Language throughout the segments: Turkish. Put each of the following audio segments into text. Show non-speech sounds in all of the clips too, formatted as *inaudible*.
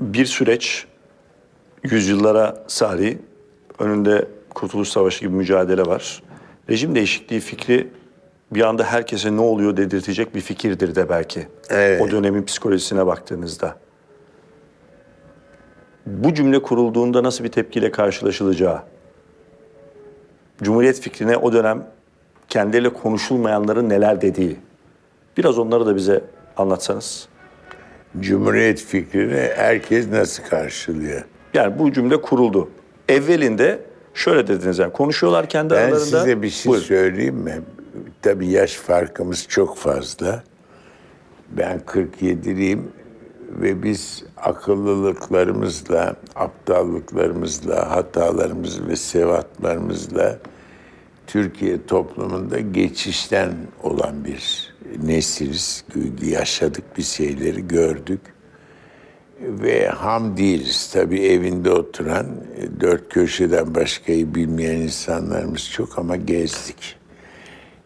bir süreç yüzyıllara sari önünde Kurtuluş Savaşı gibi mücadele var. Rejim değişikliği fikri bir anda herkese ne oluyor dedirtecek bir fikirdir de belki. Evet. O dönemin psikolojisine baktığınızda. Bu cümle kurulduğunda nasıl bir tepkiyle karşılaşılacağı, Cumhuriyet fikrine o dönem kendileriyle konuşulmayanların neler dediği. Biraz onları da bize anlatsanız. Cumhuriyet fikrini herkes nasıl karşılıyor? Yani bu cümle kuruldu. Evvelinde şöyle dediniz yani konuşuyorlar kendi Ben aralarında. size bir şey Buyurun. söyleyeyim mi? Tabii yaş farkımız çok fazla. Ben 47'liyim ve biz akıllılıklarımızla, aptallıklarımızla, hatalarımız ve sevatlarımızla Türkiye toplumunda geçişten olan bir nesiliz. Yaşadık bir şeyleri gördük ve ham değiliz. Tabii evinde oturan, dört köşeden başkayı bilmeyen insanlarımız çok ama gezdik.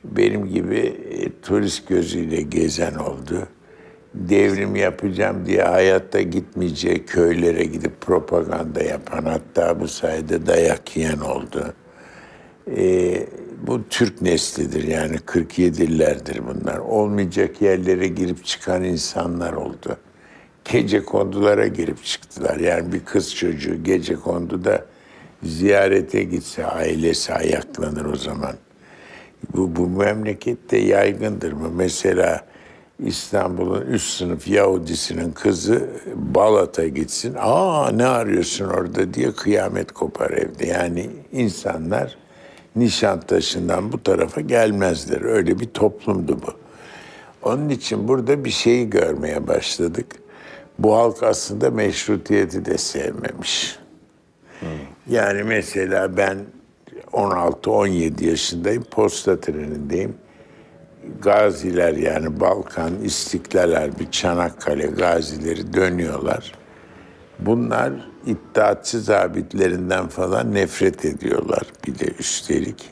Benim gibi e, turist gözüyle gezen oldu. Devrim yapacağım diye hayatta gitmeyeceği köylere gidip propaganda yapan, hatta bu sayede dayak yiyen oldu. E, bu Türk neslidir yani 47'lilerdir bunlar. Olmayacak yerlere girip çıkan insanlar oldu. Gece kondulara girip çıktılar. Yani bir kız çocuğu gece konduda ziyarete gitse ailesi ayaklanır o zaman. Bu, bu memlekette yaygındır mı? Mesela İstanbul'un üst sınıf Yahudisinin kızı Balat'a gitsin. Aa ne arıyorsun orada diye kıyamet kopar evde. Yani insanlar Nişantaşı'ndan bu tarafa gelmezler. Öyle bir toplumdu bu. Onun için burada bir şeyi görmeye başladık. Bu halk aslında meşrutiyeti de sevmemiş. Yani mesela ben 16-17 yaşındayım, posta trenindeyim. Gaziler yani Balkan, İstiklal Harbi, Çanakkale gazileri dönüyorlar. Bunlar iddiatçı zabitlerinden falan nefret ediyorlar bir de üstelik.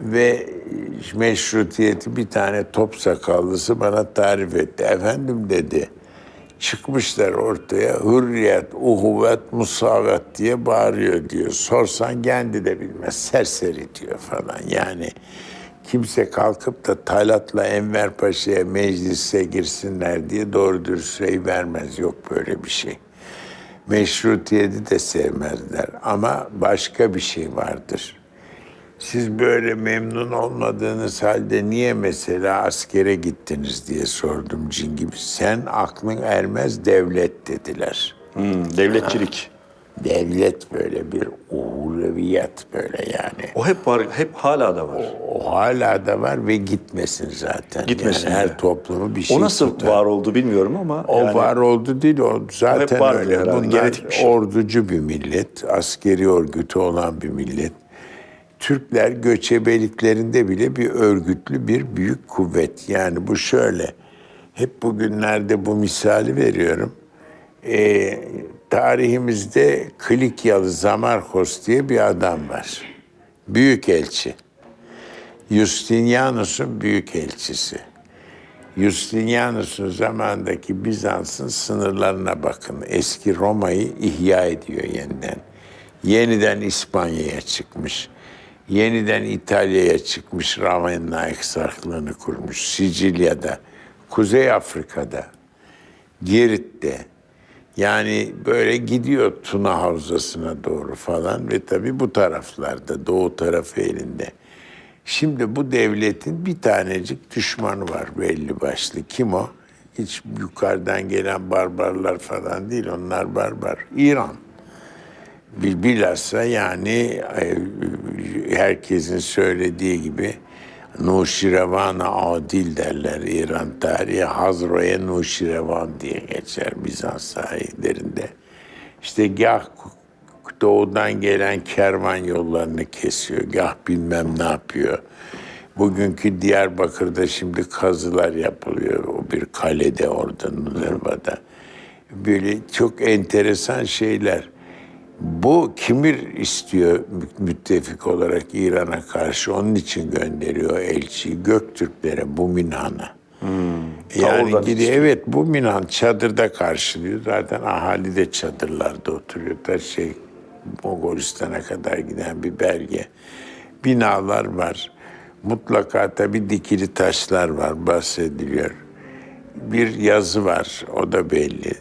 Ve meşrutiyeti bir tane top sakallısı bana tarif etti. Efendim dedi, çıkmışlar ortaya hürriyet, uhuvvet, musavat diye bağırıyor diyor. Sorsan kendi de bilmez, serseri diyor falan. Yani kimse kalkıp da Talat'la Enver Paşa'ya meclise girsinler diye doğru dürüst şey vermez. Yok böyle bir şey. Meşrutiyeti de sevmezler ama başka bir şey vardır. Siz böyle memnun olmadığınız halde niye mesela askere gittiniz diye sordum cin gibi. Sen aklın ermez devlet dediler. Hmm, devletçilik. Devlet böyle bir uhuleviyat böyle yani. O hep var, hep hala da var. O hala da var ve gitmesin zaten. Gitmesin Yani her toplumu bir şey o nasıl tutar. var oldu bilmiyorum ama O yani var oldu değil, o zaten vardı öyle. herhalde, Bunlar genetik bir şey. orducu bir millet, askeri örgütü olan bir millet. Türkler göçebeliklerinde bile bir örgütlü bir büyük kuvvet. Yani bu şöyle, hep bugünlerde bu misali veriyorum. Ee, tarihimizde Klikyalı Zamarkos diye bir adam var. Büyükelçi. Justinianus'un büyükelçisi. Justinianus'un zamandaki Bizans'ın sınırlarına bakın. Eski Roma'yı ihya ediyor yeniden. Yeniden İspanya'ya çıkmış. Yeniden İtalya'ya çıkmış. Ravenna Eksarklığını kurmuş. Sicilya'da, Kuzey Afrika'da, Girit'te. Yani böyle gidiyor Tuna Havzası'na doğru falan ve tabii bu taraflarda, doğu tarafı elinde. Şimdi bu devletin bir tanecik düşmanı var belli başlı. Kim o? Hiç yukarıdan gelen barbarlar falan değil, onlar barbar. İran. Bil- Bilhassa yani herkesin söylediği gibi Nuşirevan-ı Adil derler İran tarihi. Hazro'ya Nuşirevan diye geçer Bizans tarihlerinde. İşte gah doğudan gelen kervan yollarını kesiyor, gah bilmem ne yapıyor. Bugünkü Diyarbakır'da şimdi kazılar yapılıyor. O bir kalede orada Nurva'da. Böyle çok enteresan şeyler. Bu kimir istiyor müttefik olarak İran'a karşı onun için gönderiyor elçiyi Göktürklere bu minhana. Yani oradan gidi, istiyor. evet bu Minan çadırda karşılıyor. Zaten ahali de çadırlarda oturuyor. Da şey Moğolistan'a kadar giden bir belge. Binalar var. Mutlaka tabii dikili taşlar var bahsediliyor. Bir yazı var o da belli.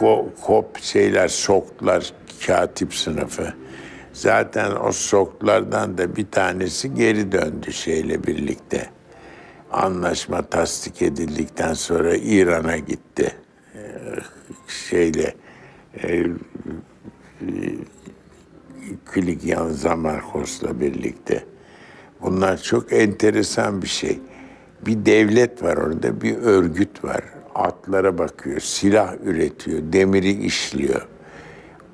Go, kop şeyler soktular katip sınıfı. Zaten o soklardan da bir tanesi geri döndü şeyle birlikte anlaşma tasdik edildikten sonra İran'a gitti. Ee, şeyle Klikyan Zamarkos'la birlikte. Bunlar çok enteresan bir şey. Bir devlet var orada, bir örgüt var. Atlara bakıyor, silah üretiyor, demiri işliyor.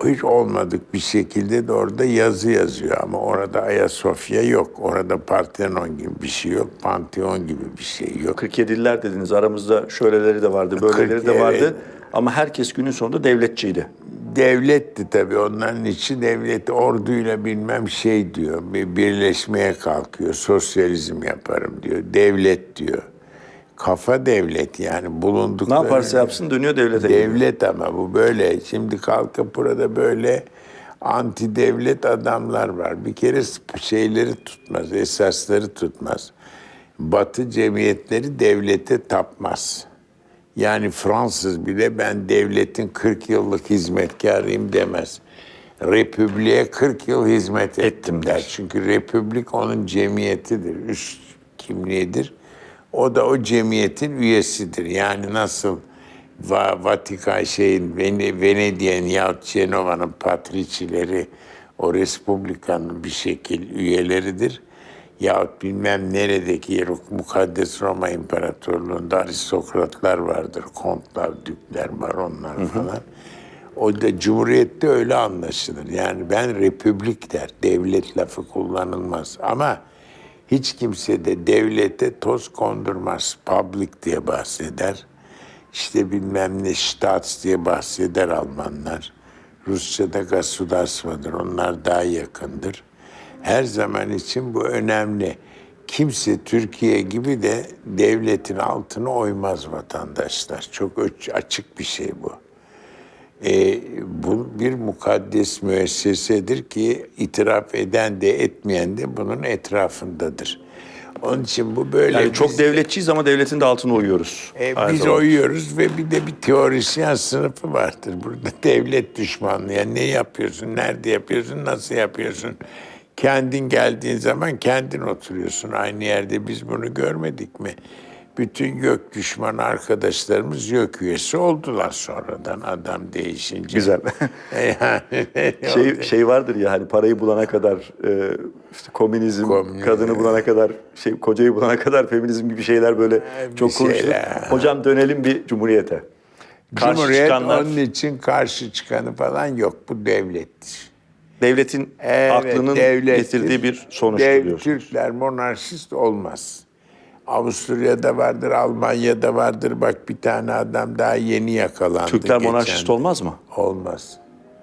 Hiç olmadık bir şekilde de orada yazı yazıyor ama orada Ayasofya yok. Orada Parthenon gibi bir şey yok. Pantheon gibi bir şey yok. 47'liler dediniz. Aramızda şöyleleri de vardı, böyleleri 40, de vardı. evet. Ama herkes günün sonunda devletçiydi. Devletti tabii onların içi devlet orduyla bilmem şey diyor. Bir birleşmeye kalkıyor. Sosyalizm yaparım diyor. Devlet diyor. Kafa devlet yani Ne bulundukları... yaparsa yapsın dönüyor devlete. Devlet ama bu böyle. Şimdi kalkıp burada böyle anti devlet adamlar var. Bir kere şeyleri tutmaz, esasları tutmaz. Batı cemiyetleri devlete tapmaz. Yani Fransız bile ben devletin 40 yıllık hizmetkarıyım demez. Republiğe 40 yıl hizmet ettim der. Çünkü republik onun cemiyetidir, üst kimliğidir. O da o cemiyetin üyesidir. Yani nasıl Va Vatikan şeyin Ven- Venedik'in yahut Cenova'nın patriçileri o Respublika'nın bir şekil üyeleridir. Yahut bilmem neredeki Mukaddes Roma İmparatorluğu'nda aristokratlar vardır. Kontlar, dükler, baronlar falan. O da Cumhuriyet'te öyle anlaşılır. Yani ben republik der. Devlet lafı kullanılmaz. Ama hiç kimse de devlete toz kondurmaz. Public diye bahseder. İşte bilmem ne Staats diye bahseder Almanlar. Rusça'da Gasudarstvadır. Onlar daha yakındır. Her zaman için bu önemli. Kimse Türkiye gibi de devletin altına oymaz vatandaşlar. Çok açık bir şey bu. E, bu bir mukaddes müessesedir ki itiraf eden de etmeyen de bunun etrafındadır. Onun için bu böyle Yani çok biz- devletçiyiz ama devletin de altına uyuyoruz. e, Aynı biz zamanda. oyuyoruz ve bir de bir teorisyen sınıfı vardır. Burada *laughs* devlet düşmanlığı. Yani ne yapıyorsun, nerede yapıyorsun, nasıl yapıyorsun? Kendin geldiğin zaman kendin oturuyorsun aynı yerde. Biz bunu görmedik mi? Bütün gök düşmanı arkadaşlarımız yok üyesi oldular sonradan adam değişince. Güzel. *laughs* *laughs* yani, şey, şey vardır ya hani parayı bulana kadar e, işte komünizm, Komünizm. kadını bulana kadar şey kocayı bulana kadar feminizm gibi şeyler böyle bir çok konuşulur. şeyler. Hocam dönelim bir cumhuriyete. Karşı Cumhuriyet çıkanlar onun için karşı çıkanı falan yok. Bu devlettir. Devletin aklının devlettir. getirdiği bir sonuçtur Dev-. Türkler monarşist olmaz. Avusturya'da vardır, Almanya'da vardır. Bak bir tane adam daha yeni yakalandı. Türkler geçen. monarşist olmaz mı? Olmaz.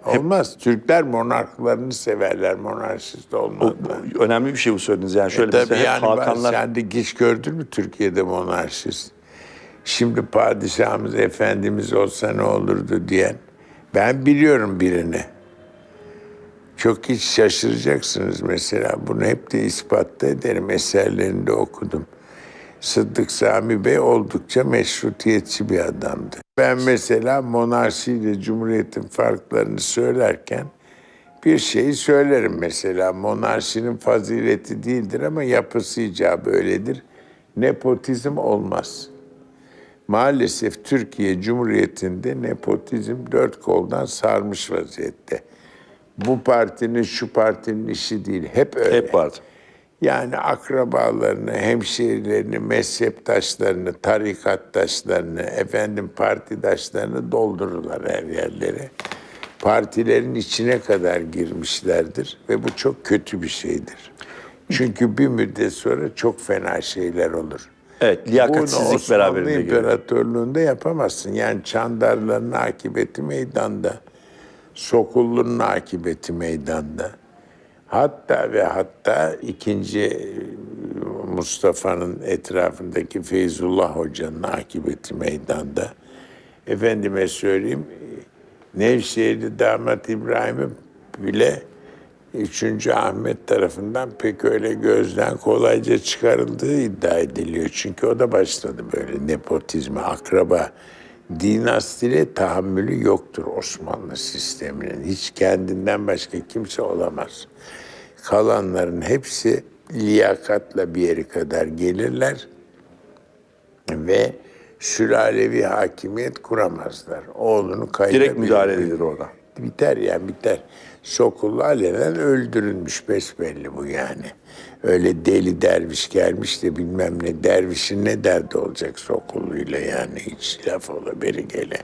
Olmaz. Türkler monarklarını severler, monarşist olmazlar. Önemli bir şey bu söylediğiniz. Yani şöyle Tabii mesela hep yani Hakanlar sen de hiç gördün mü Türkiye'de monarşist? Şimdi padişahımız, efendimiz olsa ne olurdu diyen. Ben biliyorum birini. Çok hiç şaşıracaksınız mesela. Bunu hep de ispat da ederim. Eserlerinde okudum. Sıddık Sami Bey oldukça meşrutiyetçi bir adamdı. Ben mesela monarşi ile cumhuriyetin farklarını söylerken bir şeyi söylerim mesela. Monarşinin fazileti değildir ama yapısı icabı öyledir. Nepotizm olmaz. Maalesef Türkiye Cumhuriyeti'nde nepotizm dört koldan sarmış vaziyette. Bu partinin şu partinin işi değil. Hep öyle. hep vardı. Yani akrabalarını, hemşehrilerini, mezheptaşlarını, tarikattaşlarını, efendim partidaşlarını doldururlar her yerlere. Partilerin içine kadar girmişlerdir ve bu çok kötü bir şeydir. Çünkü bir müddet sonra çok fena şeyler olur. Evet, liyakatsizlik Bunu Osmanlı beraberinde geliyor. İmparatorluğu'nda yapamazsın. Yani Çandarların akıbeti meydanda. Sokullu'nun akıbeti meydanda. Hatta ve hatta ikinci e, Mustafa'nın etrafındaki Feyzullah Hoca'nın akıbeti meydanda. Efendime söyleyeyim, Nevşehirli damat İbrahim'i bile 3. Ahmet tarafından pek öyle gözden kolayca çıkarıldığı iddia ediliyor. Çünkü o da başladı böyle nepotizme, akraba. Dinastiyle tahammülü yoktur Osmanlı sisteminin. Hiç kendinden başka kimse olamaz. Kalanların hepsi liyakatla bir yere kadar gelirler ve sülalevi hakimiyet kuramazlar. Oğlunu kaybeder. Direkt müdahale edilir orada. Biter yani biter. Sokullu alenen öldürülmüş besbelli bu yani. Öyle deli derviş gelmiş de bilmem ne dervişin ne derdi olacak Sokullu'yla yani hiç laf ola beri gele.